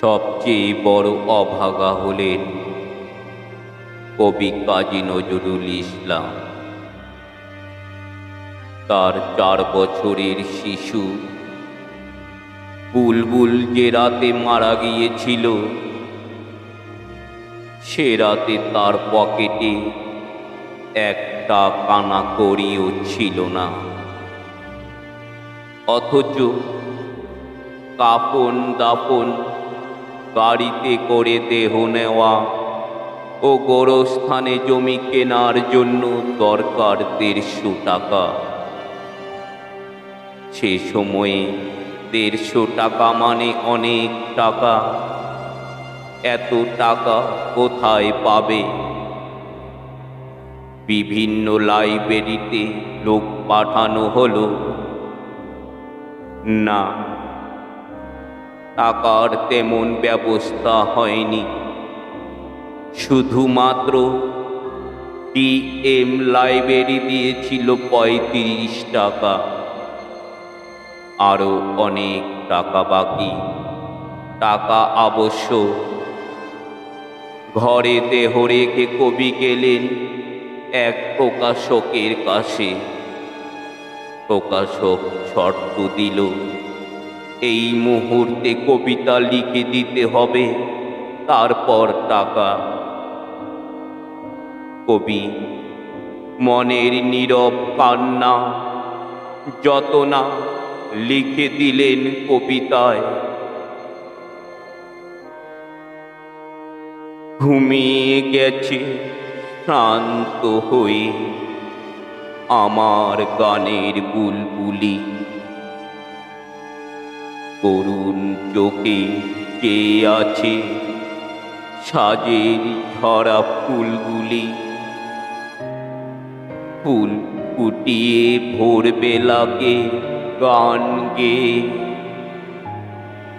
সবচেয়ে বড় অভাগা হলেন কবি কাজী নজরুল ইসলাম। তার চার বছরের শিশু বুলবুল যে রাতে মারা গিয়েছিল, সে রাতে তার পকেটে একটা কানা করিও ছিল না। অথচ কাপন দাপন গাড়িতে করে দেহ নেওয়া ও গোরস্থানে জমি কেনার জন্য দরকার দেড়শো টাকা সে সময়ে দেড়শো টাকা মানে অনেক টাকা। এত টাকা কোথায় পাবে? বিভিন্ন লাইব্রেরিতে লোক পাঠানো হলো। না টাকার তেমন ব্যবস্থা হয়নি। শুধুমাত্র টিএম লাইব্রেরি দিয়েছিল পঁয়ত্রিশ টাকা। আরও অনেক টাকা বাকি। টাকা আবশ্যক ঘরে দেহ রেখে কবি গেলেন এক প্রকাশকের কাছে। প্রকাশক শর্ত দিল এই মুহূর্তে কবিতা লিখে দিতে হবে। তারপর টাকা। কবি, মনের নীরব কান্না যত না লিখে দিলেন কবিতায়। ঘুমিয়ে গেছে শান্ত হয়ে, আমার গানের বুলবুলি করুণ চোখে কে আছে? সাজের ঝরা ফুলগুলি। ফুল ফুটিয়ে ভোরবেলাকে গান গে।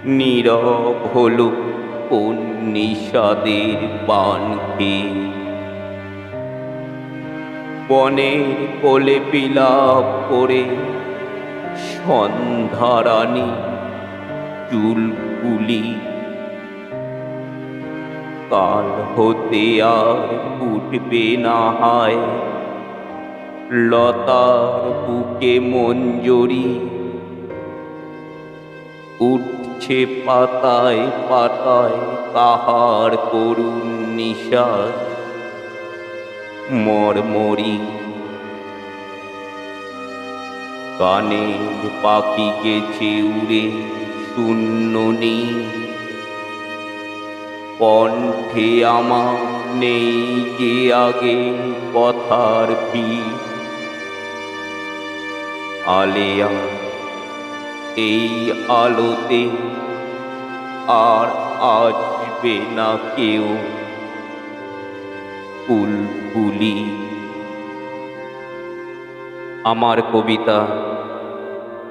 নীরব হল কোন নিষাদের পান বনের কোলে বিলাপ করে সন্ধ্যারানী চুলগুলি। কাল হতে আর উঠবে না হায়। লতার বুকে মঞ্জরি। উঠছে পাতায় পাতায় কাহার করুণ নিশ্বাস মরমরি। কানে পাখি গেছে উড়ে। শূন্য নেই। কণ্ঠে আমার নেই যে আগে কথার ভিড় আলেয়া, এই আলোতে আর আসবে না কেউ। ফুলফুলি। আমার কবিতা